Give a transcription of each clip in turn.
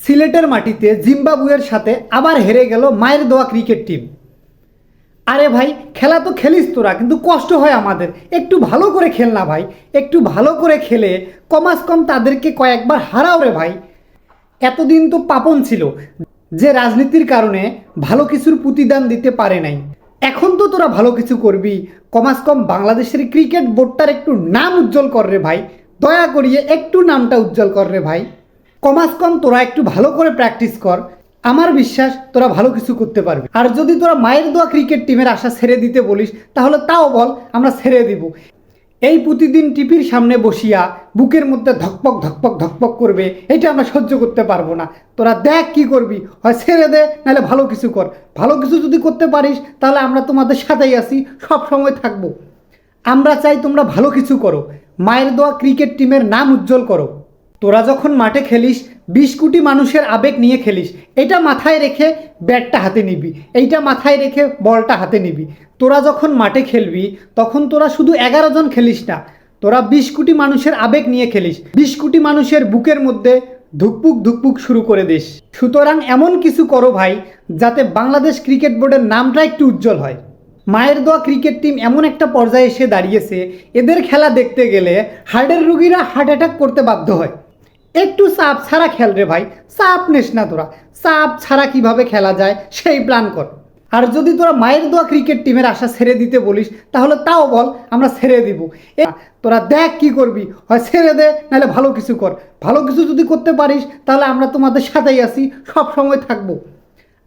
সিলেটের মাটিতে জিম্বাবুয়ের সাথে আবার হেরে গেল মায়ের দেওয়া ক্রিকেট টিম। আরে ভাই, খেলা তো খেলিস তোরা, কিন্তু কষ্ট হয় আমাদের। একটু ভালো করে খেল না ভাই, একটু ভালো করে খেলে কমাস কম তাদেরকে কয়েকবার হারাও রে ভাই। এতদিন তো পাপন ছিল, যে রাজনীতির কারণে ভালো কিছুর প্রতিদান দিতে পারে নাই। এখন তো তোরা ভালো কিছু করবি, কমাস কম বাংলাদেশের ক্রিকেট বোর্ডটার একটু নাম উজ্জ্বল কর রে ভাই, দয়া করিয়ে একটু নামটা উজ্জ্বল কর রে ভাই। কমাস কম তোরা একটু ভালো করে প্র্যাকটিস কর। আমার বিশ্বাস, তোরা ভালো কিছু করতে পারবি। আর যদি তোরা মায়ের দোয়া ক্রিকেট টিমের আশা ছেড়ে দিতে বলিস, তাহলে তাও বল, আমরা ছেড়ে দিব। এই প্রতিদিন টিপির সামনে বসিয়া, বুকের মধ্যে ধকপক ধকপক ধকপক করবে, এটা আমরা সহ্য করতে পারব না। তোরা দেখ কি করবি, হয় ছেড়ে দে, নাহলে ভালো কিছু কর। ভালো কিছু যদি করতে পারিস, তাহলে আমরা তোমাদের সাথেই আছি, সব সময় থাকব। আমরা চাই তোমরা ভালো কিছু করো। মায়ের দোয়া ক্রিকেট টিমের নাম উজ্জ্বল করো। তোরা যখন মাঠে খেলিস, বিশ কোটি মানুষের আবেগ নিয়ে খেলিস, এটা মাথায় রেখে ব্যাটটা হাতে নিবি, এইটা মাথায় রেখে বলটা হাতে নিবি। তোরা যখন মাঠে খেলবি, তখন তোরা শুধু এগারো জন খেলিস না, তোরা বিশ কোটি মানুষের আবেগ নিয়ে খেলিস, বিশ কোটি মানুষের বুকের মধ্যে ধুকপুক ধুকপুক শুরু করে দিস। সুতরাং এমন কিছু করো ভাই, যাতে বাংলাদেশ ক্রিকেট বোর্ডের নামটা একটু উজ্জ্বল হয়। মায়ের দোয়া ক্রিকেট টিম এমন একটা পর্যায়ে এসে দাঁড়িয়েছে, এদের খেলা দেখতে গেলে হার্টের রুগীরা হার্ট অ্যাটাক করতে বাধ্য হয়। একটু চাপ ছাড়া খেল রে ভাই, চাপ নেস না তোরা। চাপ ছাড়া কীভাবে খেলা যায় সেই প্ল্যান কর। আর যদি তোরা মায়ের দোয়া ক্রিকেট টিমের আশা ছেড়ে দিতে বলিস, তাহলে তাও বল, আমরা ছেড়ে দিব। তোরা দেখ কি করবি। হয় ছেড়ে দে, নাহলে ভালো কিছু কর। ভালো কিছু যদি করতে পারিস, তাহলে আমরা তোমাদের সাথেই আছি, সব সময় থাকব।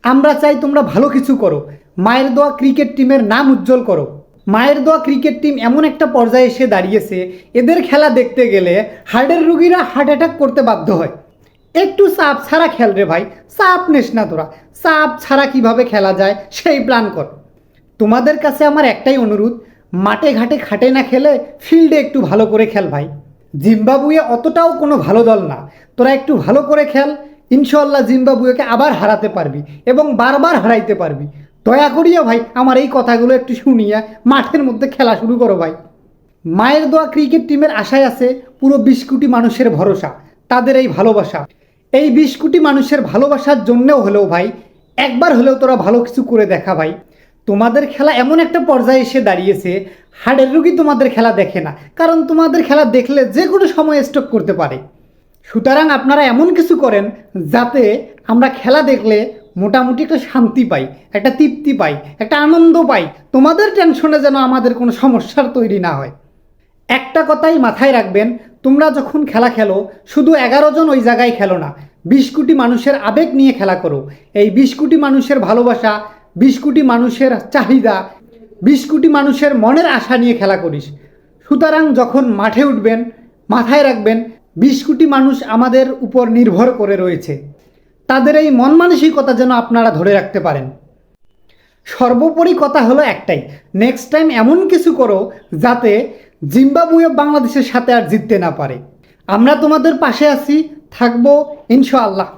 আমরা চাই তোমরা ভালো কিছু করো। মায়ের দোয়া ক্রিকেট টিমের নাম উজ্জ্বল করো। মায়ের দোয়া ক্রিকেট টিম এমন একটা পর্যায়ে এসে দাঁড়িয়েছে, এদের খেলা দেখতে গেলে হার্টের রুগীরা হার্ট অ্যাটাক করতে বাধ্য হয়। একটু চাপ ছাড়া খেল রে ভাই, চাপ নেস না তোরা, চাপ ছাড়া কীভাবে খেলা যায় সেই প্ল্যান কর। তোমাদের কাছে আমার একটাই অনুরোধ, মাঠে ঘাটে খাটে না খেলে ফিল্ডে একটু ভালো করে খেল ভাই। জিম্বাবুয়ে অতটাও কোনো ভালো দল না, তোরা একটু ভালো করে খেল ইনশাল্লাহ জিম্বাবুয়েকে আবার হারাতে পারবি এবং বারবার হারাইতে পারবি। দয়া করিয়া ভাই আমার এই কথাগুলো একটু শুনিয়া মাঠের মধ্যে খেলা শুরু করো ভাই। মায়ের দোয়া ক্রিকেট টিমের আশায় আছে পুরো বিশ কোটি মানুষের ভরসা, তাদের এই ভালোবাসা। এই বিশ কোটি মানুষের ভালোবাসার জন্যেও হলেও ভাই, একবার হলেও তোরা ভালো কিছু করে দেখা ভাই। তোমাদের খেলা এমন একটা পর্যায়ে এসে দাঁড়িয়েছে, হাড়ের রুগী তোমাদের খেলা দেখে না, কারণ তোমাদের খেলা দেখলে যে কোনো সময় স্টক করতে পারে। সুতরাং আপনারা এমন কিছু করেন যাতে আমরা খেলা দেখলে মোটামুটি একটা শান্তি পাই, একটা তৃপ্তি পাই, একটা আনন্দ পাই। তোমাদের টেনশনে যেন আমাদের কোনো সমস্যার তৈরি না হয়। একটা কথাই মাথায় রাখবেন, তোমরা যখন খেলা খেলো, শুধু এগারো জন ওই জায়গায় খেলো না, বিশ কোটি মানুষের আবেগ নিয়ে খেলা করো। এই বিশ কোটি মানুষের ভালোবাসা, বিশ কোটি মানুষের চাহিদা, বিশ কোটি মানুষের মনের আশা নিয়ে খেলা করিস। সুতরাং যখন মাঠে উঠবেন, মাথায় রাখবেন, বিশ কোটি মানুষ আমাদের উপর নির্ভর করে রয়েছে। তাদের এই মন মানসিকতা যেন আপনারা ধরে রাখতে পারেন। সর্বোপরি কথা হলো একটাই নেক্সট টাইম এমন কিছু করো যাতে জিম্বাবুয়ে বাংলাদেশের সাথে আর জিততে না পারে। আমরা তোমাদের পাশে আছি, থাকব, ইনশাআল্লাহ।